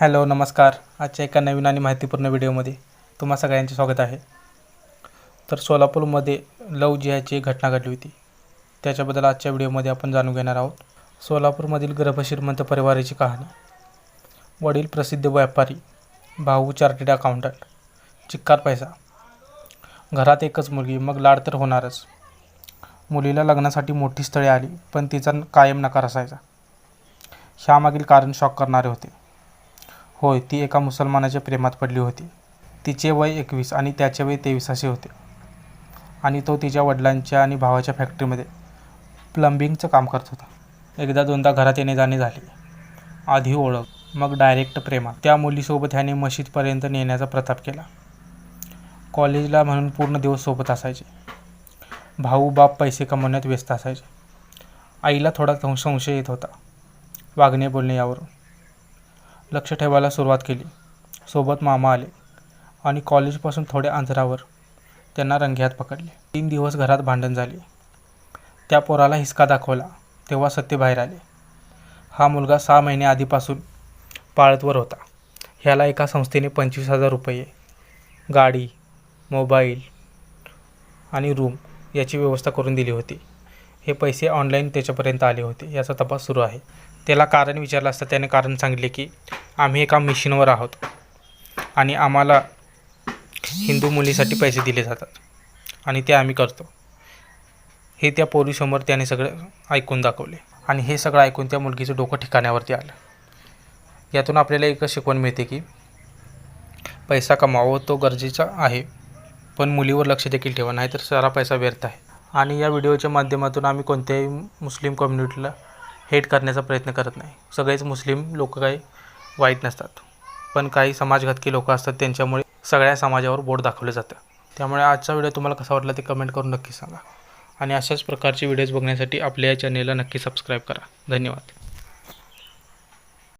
Hello नमस्कार. आजच्या एका नवीन आणि माहितीपूर्ण व्हिडिओमध्ये तुम्हा सगळ्यांचे स्वागत आहे. तर सोलापूरमध्ये लव जिहाची एक घटना घडली होती. त्याच्याबद्दल आजच्या व्हिडिओमध्ये आपण जाणून घेणार आहोत. सोलापूरमधील गर्भश्रीमंत परिवाराची कहाणी. वडील प्रसिद्ध व्यापारी भाऊ चार्टेड अकाउंटंट चिक्कार पैसा. घरात एकच मुलगी मग लाड तर होणारच. मुलीला लग्नासाठी मोठी स्थळे आली पण तिचा कायम नकार असायचा. ह्यामागील कारण शॉक करणारे होते. होय ती एका मुसलमानाच्या प्रेमात पडली होती. तिचे वय एकवीस आणि त्याचे वय तेवीस असे होते. आणि तो तिच्या वडिलांच्या आणि भावाच्या फॅक्टरीमध्ये प्लंबिंगचं काम करत होता. एकदा दोनदा घरात येणे जाणे झाले. आधी ओळख मग डायरेक्ट प्रेमात. त्या मुलीसोबत ह्याने मशीदपर्यंत नेण्याचा प्रताप केला. कॉलेजला म्हणून पूर्ण दिवस सोबत असायचे. भाऊ बाप पैसे कमवण्यात व्यस्त असायचे. आईला थोडा संशय येत होता. वागणे बोलणे यावरून. लक्ष ठेवायला सुरुवात केली. सोबत मामा आले आणि कॉलेजपासून थोड्या अंतरावर त्यांना रंगेहात पकडले. तीन दिवस घरात भांडण झाले. त्या पोराला हिसका दाखवला तेव्हा सत्य बाहेर आले. हा मुलगा सहा महिने आधीपासून पाळतवर होता. ह्याला एका संस्थेने पंचवीस हजार रुपये गाडी मोबाईल आणि रूम याची व्यवस्था करून दिली होती. हे पैसे ऑनलाईन त्याच्यापर्यंत आले होते याचा तपास सुरू आहे. त्याला कारण विचारलं असता त्याने कारण सांगितले की आम्ही एका मिशनवर आहोत आणि आम्हाला हिंदू मुलीसाठी पैसे दिले जातात आणि ते आम्ही करतो. हे त्या पोलीसमोर त्याने सगळं ऐकून दाखवले आणि हे सगळं ऐकून त्या मुलगीचं डोकं ठिकाण्यावरती आलं. यातून आपल्याला एकच शिकवण मिळते की पैसा कमावं तो गरजेचा आहे पण मुलीवर लक्ष देखील ठेवा नाहीतर सारा पैसा व्यर्थ आहे. आणि या व्हिडिओच्या माध्यमातून आम्ही कोणत्याही मुस्लिम कम्युनिटीला हेट करण्याचा प्रयत्न करत नाही. सगळेच मुस्लिम लोक काही वाईट नसतात. पण काही समाजघातकी लोक असतात त्यांच्यामुळे सगळ्या समाजावर बोट दाखवलं जातं त्यामुळे आजचा व्हिडिओ तुम्हाला कसा वाटला ते कमेंट करून नक्की सांगा. आणि अशाच प्रकारचे व्हिडिओज बघण्यासाठी आपल्या या चॅनेलला नक्की सबस्क्राईब करा. धन्यवाद.